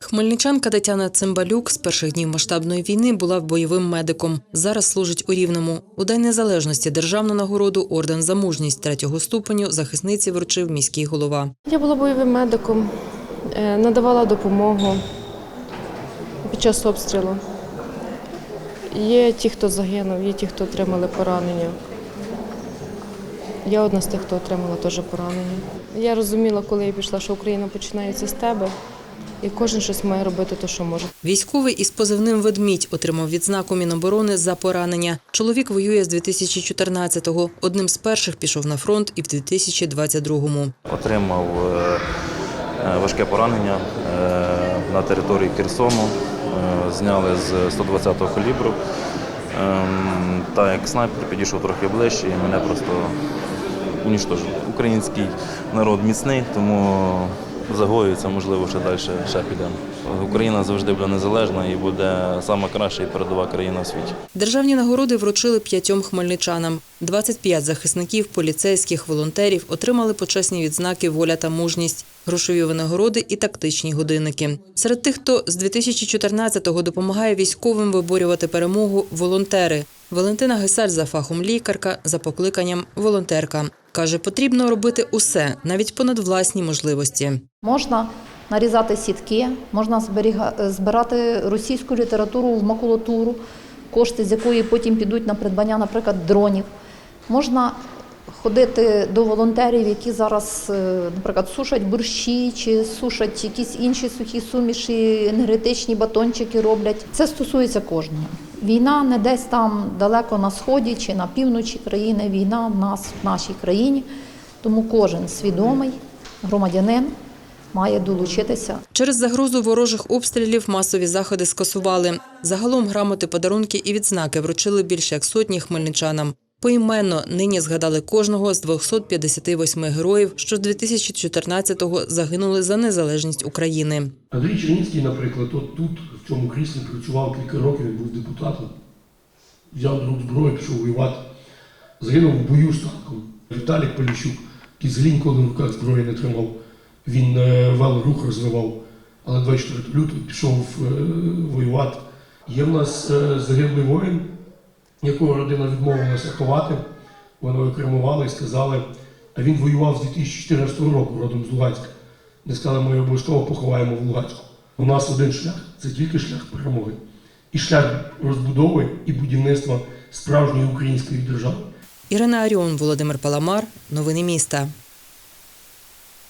Хмельничанка Тетяна Цимбалюк з перших днів масштабної війни була бойовим медиком. Зараз служить у Рівному. У День Незалежності державну нагороду орден за мужність третього ступеню захисниці вручив міський голова. Я була бойовим медиком, е, надавала допомогу під час обстрілу. Є ті, хто загинув, є ті, хто отримали поранення. Я одна з тих, хто отримала теж поранення. Я розуміла, коли я пішла, що Україна починається з тебе, і кожен щось має робити те, що може. Vійськовий із позивним ведмідь отримав відзнаку Міноборони за поранення. Чоловік воює з 2014-го. Одним з перших пішов на фронт і в 2022-му. Отримав е, е, важке поранення е, на території Херсону. Е, Зняли з 120-го калібру. Ем, Та як снайпер підійшов трохи ближче і мене просто уніштожив. Український народ міцний, тому загоюється, можливо, ще далі ще підемо. Україна завжди буде незалежна і буде сама краща і передова країна у світі. Державні нагороди вручили п'ятьом хмельничанам. 25 захисників, поліцейських, волонтерів отримали почесні відзнаки Воля та мужність, грошові винагороди і тактичні годинники. Серед тих, хто з 2014-го допомагає військовим виборювати перемогу волонтери. Валентина Гесаль за фахом лікарка, за покликанням волонтерка. Каже, потрібно робити усе, навіть понад власні можливості. Можна нарізати сітки, можна збирати російську літературу в макулатуру, кошти з якої потім підуть на придбання, наприклад, дронів. Можна ходити до волонтерів, які зараз, е, наприклад, сушать борщі чи сушать якісь інші сухі суміші, енергетичні батончики роблять. Це стосується кожного. Війна не десь там далеко на сході чи на півночі країни. Війна в нас в нашій країні. Тому кожен свідомий громадянин має долучитися Через загрозу ворожих обстрілів масові заходи скасували. Загалом грамоти, подарунки і відзнаки вручили більше як сотні хмельничанам. Поіменно нині згадали кожного з 258 героїв, що з 2014-го загинули за незалежність України. Андрій Чернінський, наприклад, от тут, в цьому кріслі, працював кілька років, він був депутатом, взяв до рук зброю, пішов воювати, загинув в бою з танком. Віталік Поліщук, який взагалі ніколи в руках зброї не тримав, він е, вел рух розвивав, але 24 лютого пішов е, воювати. Є в нас е, загиблий воїн, якого родина відмовилася ховати. Вони його кремували і сказали, а він воював з 2014 року родом з Луганська. Не сказали, ми обов'язково поховаємо в Луганську. У нас один шлях це тільки шлях перемоги. І шлях розбудови і будівництва справжньої української держави. Ірина Аріон, Володимир Паламар. Новини міста.